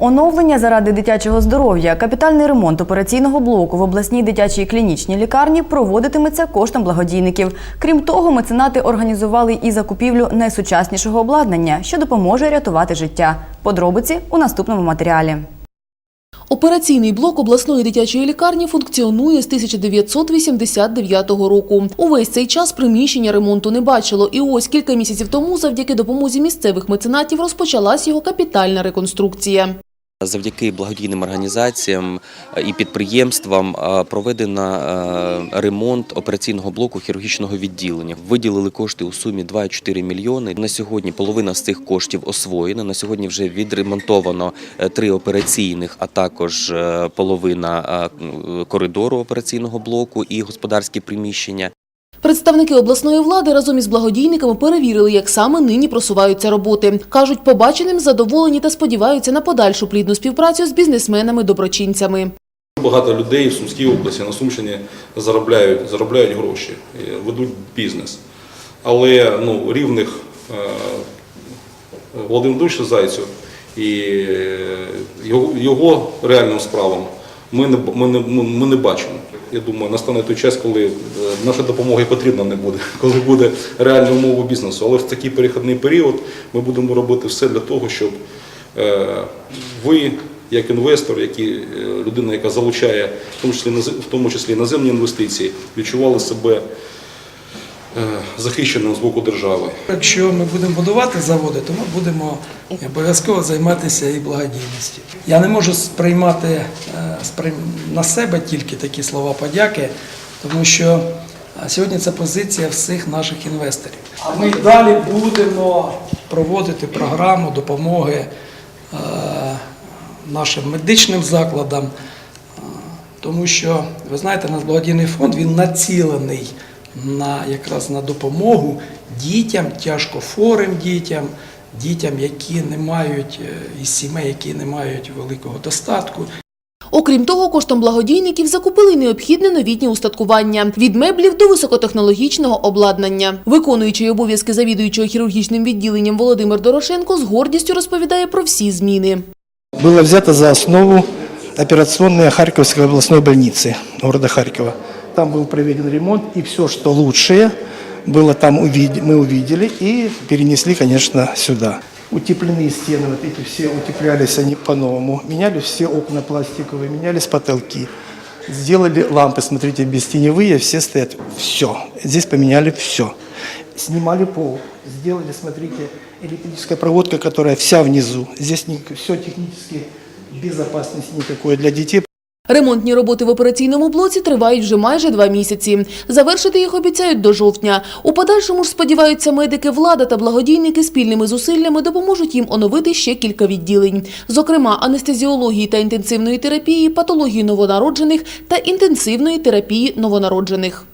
Оновлення заради дитячого здоров'я, капітальний ремонт операційного блоку в обласній дитячій клінічній лікарні проводитиметься коштом благодійників. Крім того, меценати організували і закупівлю найсучаснішого обладнання, що допоможе рятувати життя. Подробиці у наступному матеріалі. Операційний блок обласної дитячої лікарні функціонує з 1989 року. Увесь цей час приміщення ремонту не бачило. І ось кілька місяців тому, завдяки допомозі місцевих меценатів, розпочалась його капітальна реконструкція. Завдяки благодійним організаціям е, і підприємствам е, проведено е, ремонт операційного блоку хірургічного відділення. Виділили кошти у сумі 2,4 мільйони. На сьогодні половина з цих коштів освоєна. На сьогодні вже відремонтовано три операційних, а також половина коридору операційного блоку і господарські приміщення. Представники обласної влади разом із благодійниками перевірили, як саме нині просуваються роботи. Кажуть, побаченим задоволені та сподіваються на подальшу плідну співпрацю з бізнесменами-доброчинцями. Багато людей в Сумській області на Сумщині заробляють, заробляють гроші, ведуть бізнес. Але ну, рівних е, Володимиру Зайцю і е, його, його реальним справам ми не, ми, не, ми не бачимо. Я думаю, настане той час, коли е, наша допомога і потрібна не буде, коли буде реальна умова бізнесу. Але в такий перехідний період ми будемо робити все для того, щоб е, ви, як інвестор, як е, людина, яка залучає в тому числі в тому числі іноземні інвестиції, відчували себе захищеним з боку держави. Якщо ми будемо будувати заводи, то ми будемо обов'язково займатися і благодійністю. Я не можу сприймати е, на себе тільки такі слова подяки, тому що е, сьогодні це позиція всіх наших інвесторів. А ми далі будемо проводити програму допомоги е, нашим медичним закладам. Е, Тому що, ви знаєте, наш благодійний фонд він націлений на якраз на допомогу дітям, тяжкохворим дітям, дітям, які не мають е, із сімей, які не мають великого достатку. Окрім того, коштом благодійників закупили необхідне новітнє устаткування від меблів до високотехнологічного обладнання. Виконуючий обов'язки завідуючого хірургічним відділенням Володимир Дорошенко з гордістю розповідає про всі зміни. было взято за основу операционная Харьковской областной больницы города Харькова. Там был проведен ремонт, и все, что лучшее, было там увид- мы увидели и перенесли, конечно, сюда. Утепленные стены, вот эти все утеплялись они по-новому. Меняли все окна пластиковые, менялись потолки. Сделали лампы, смотрите, бестеневые, все стоят. Все. Здесь поменяли все. Снимали пол. Сделали, смотрите, электрическая проводка, которая вся внизу. Здесь все технически безопасности никакой для детей. Ремонтні роботи в операційному блоці тривають вже майже два місяці. Завершити їх обіцяють до жовтня. У подальшому ж сподіваються медики, влада та благодійники спільними зусиллями допоможуть їм оновити ще кілька відділень. Зокрема, анестезіології та інтенсивної терапії, патології новонароджених та інтенсивної терапії новонароджених.